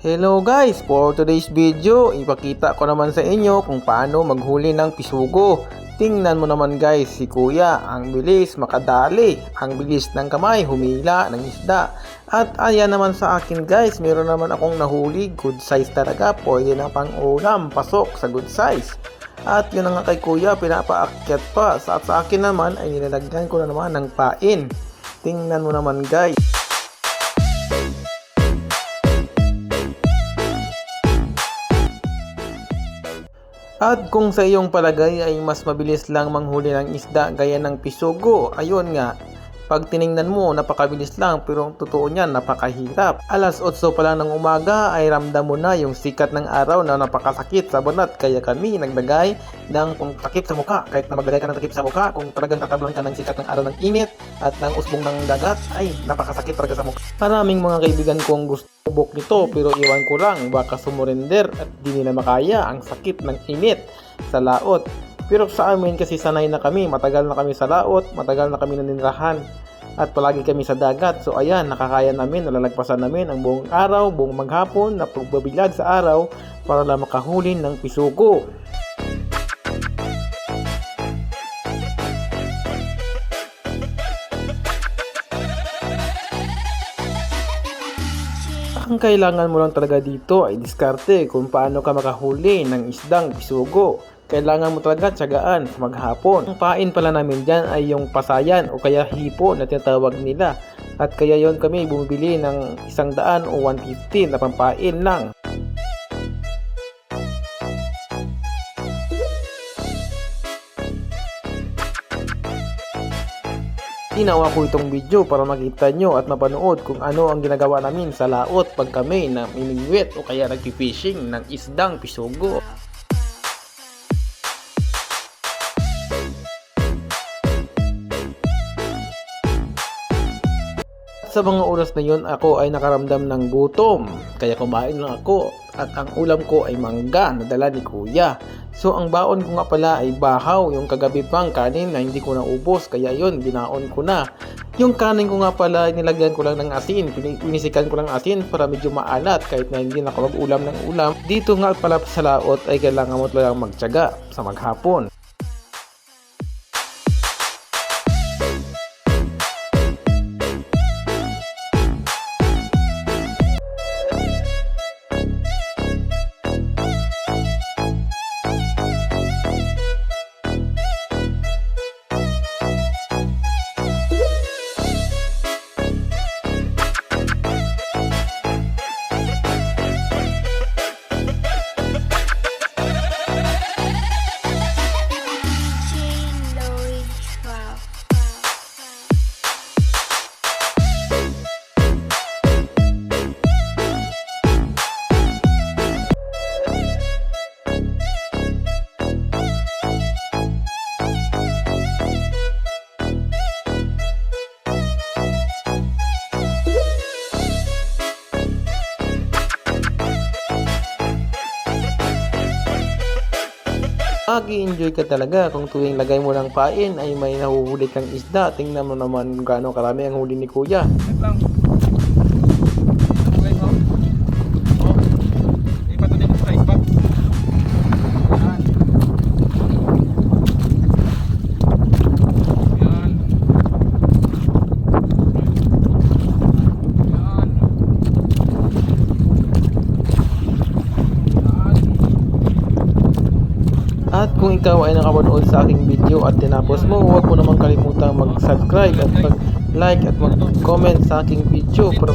Hello guys! For today's video, ipakita ko naman sa inyo kung paano maghuli ng pisugo. Tingnan mo naman guys, si kuya, ang bilis makadali, ang bilis ng kamay, humila ng isda. At ayan naman sa akin guys, meron naman akong nahuli, good size talaga, pwede na pang ulam, pasok sa good size. At yun na nga kay kuya, pinapaakyat pa. Sa, sa akin naman ay nilalagyan ko na naman ng pain. Tingnan mo naman guys. At kung sa iyong palagay ay mas mabilis lang manghuli ng isda gaya ng pisugo, ayun nga, pag tiningnan mo, napakabilis lang pero ang totoo niyan, napakahirap. Alas 8 pa lang ng umaga ay ramdam mo na yung sikat ng araw na napakasakit sa banat kaya kami naglagay ng kung takip sa mukha. Kahit na maglagay ka ng takip sa mukha, kung talagang tatablan ka ng sikat ng araw ng init at ng usbong ng dagat, ay napakasakit talaga sa mukha. Maraming mga kaibigan kong gusto buk nito pero iwan ko lang baka sumurender at di nila makaya ang sakit ng init sa laot. Pero sa amin kasi sanay na kami, matagal na kami sa laot, matagal na kami naninirahan at palagi kami sa dagat. So ayan, nakakaya namin, nalalagpasan namin ang buong araw, buong maghapon na pagbabilag sa araw para lang makahuli ng pisugo. Ang kailangan mo lang talaga dito ay diskarte kung paano ka makahuli ng isdang pisugo. Kailangan mo talaga tiyagaan sa maghapon. Ang pain pala namin dyan ay yung pasayan o kaya hipo na tinatawag nila. At kaya yon kami bumibili ng isang daan o 150 na pampain lang. Ginawa ko itong video para makita nyo at mapanood kung ano ang ginagawa namin sa laot pag kami na miningwit o kaya nagpipishing ng isdang pisugo. Sa mga oras na yun, ako ay nakaramdam ng gutom. Kaya kumain lang ako at ang ulam ko ay mangga na dala ni kuya. So ang baon ko nga pala ay bahaw, yung kagabi pang kanin na hindi ko naubos. Kaya yun, binaon ko na. Yung kanin ko nga pala, nilagyan ko lang ng asin. Pinisikan ko lang asin para medyo maalat kahit na hindi na mag-ulam ng ulam. Dito nga pala sa laot ay kailangan mo talagang magtyaga sa maghapon. Mag-i-enjoy ka talaga kung tuwing lagay mo ng pain ay may nahuhuli kang isda. Tingnan mo naman kung gaano karami ang huli ni kuya. lang. At kung ikaw ay nakapanood sa aking video at tinapos mo, huwag mo naman kalimutang mag-subscribe at mag-like at mag-comment sa aking video. Para...